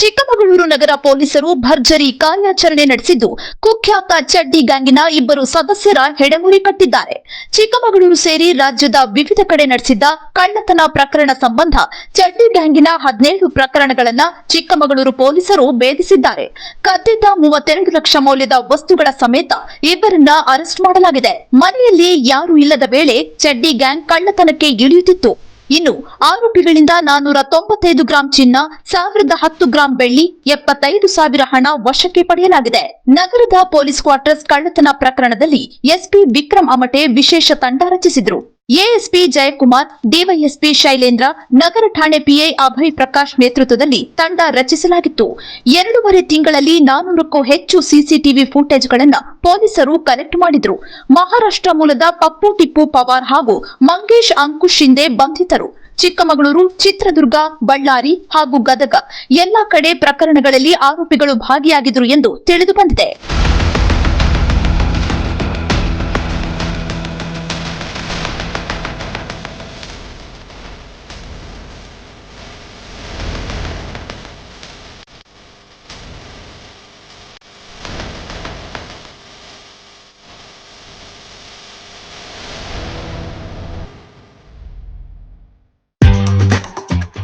ಚಿಕ್ಕಮಗಳೂರು ನಗರ ಪೊಲೀಸರು ಭರ್ಜರಿ ಕಾರ್ಯಾಚರಣೆ ನಡೆಸಿದ್ದು, ಕುಖ್ಯಾತ ಚಡ್ಡಿ ಗ್ಯಾಂಗಿನ ಇಬ್ಬರು ಸದಸ್ಯರ ಹೆಡೆಮುರಿ ಕಟ್ಟಿದ್ದಾರೆ. ಚಿಕ್ಕಮಗಳೂರು ಸೇರಿ ರಾಜ್ಯದ ವಿವಿಧ ಕಡೆ ನಡೆಸಿದ್ದ ಕಳ್ಳತನ ಪ್ರಕರಣ ಸಂಬಂಧ ಚಡ್ಡಿ ಗ್ಯಾಂಗಿನ ಹದಿನೇಳು ಪ್ರಕರಣಗಳನ್ನು ಚಿಕ್ಕಮಗಳೂರು ಪೊಲೀಸರು ಭೇದಿಸಿದ್ದಾರೆ. ಕದ್ದಿದ್ದ ಮೂವತ್ತೆರಡು ಲಕ್ಷ ಮೌಲ್ಯದ ವಸ್ತುಗಳ ಸಮೇತ ಇಬ್ಬರನ್ನ ಅರೆಸ್ಟ್ ಮಾಡಲಾಗಿದೆ. ಮನೆಯಲ್ಲಿ ಯಾರೂ ಇಲ್ಲದ ವೇಳೆ ಚಡ್ಡಿ ಗ್ಯಾಂಗ್ ಕಳ್ಳತನಕ್ಕೆ ಇಳಿಯುತ್ತಿತ್ತು. ಇನ್ನು ಆರೋಪಿಗಳಿಂದ ನಾನೂರ ತೊಂಬತ್ತೈದು ಗ್ರಾಂ ಚಿನ್ನ, ಸಾವಿರದ ಹತ್ತು ಗ್ರಾಂ ಬೆಳ್ಳಿ, ಎಪ್ಪತ್ತೈದು ಸಾವಿರ ಹಣ ವಶಕ್ಕೆ ಪಡೆಯಲಾಗಿದೆ. ನಗರದ ಪೊಲೀಸ್ ಕ್ವಾರ್ಟರ್ಸ್ ಕಳ್ಳತನ ಪ್ರಕರಣದಲ್ಲಿ ಎಸ್ಪಿ ವಿಕ್ರಮ್ ಅಮಟೆ ವಿಶೇಷ ತಂಡ ರಚಿಸಿದ್ರು. ಎಎಸ್ಪಿ ಜಯಕುಮಾರ್, ಡಿವೈಎಸ್ಪಿ ಶೈಲೇಂದ್ರ, ನಗರ ಠಾಣೆ ಪಿಐ ಅಭಯ್ ಪ್ರಕಾಶ್ ನೇತೃತ್ವದಲ್ಲಿ ತಂಡ ರಚಿಸಲಾಗಿತ್ತು. ಎರಡೂವರೆ ತಿಂಗಳಲ್ಲಿ ನಾನೂರಕ್ಕೂ ಹೆಚ್ಚು ಸಿಸಿಟಿವಿ ಫುಟೇಜ್ಗಳನ್ನು ಪೊಲೀಸರು ಕಲೆಕ್ಟ್ ಮಾಡಿದ್ರು. ಮಹಾರಾಷ್ಟ್ರ ಮೂಲದ ಪಪ್ಪು ಟಿಪ್ಪು ಪವಾರ್ ಹಾಗೂ ಮಂಗೇಶ್ ಅಂಕುಶ್ ಶಿಂದೆ ಬಂಧಿತರು. ಚಿಕ್ಕಮಗಳೂರು, ಚಿತ್ರದುರ್ಗ, ಬಳ್ಳಾರಿ ಹಾಗೂ ಗದಗ ಎಲ್ಲಾ ಕಡೆ ಪ್ರಕರಣಗಳಲ್ಲಿ ಆರೋಪಿಗಳು ಭಾಗಿಯಾಗಿದ್ರು ಎಂದು ತಿಳಿದು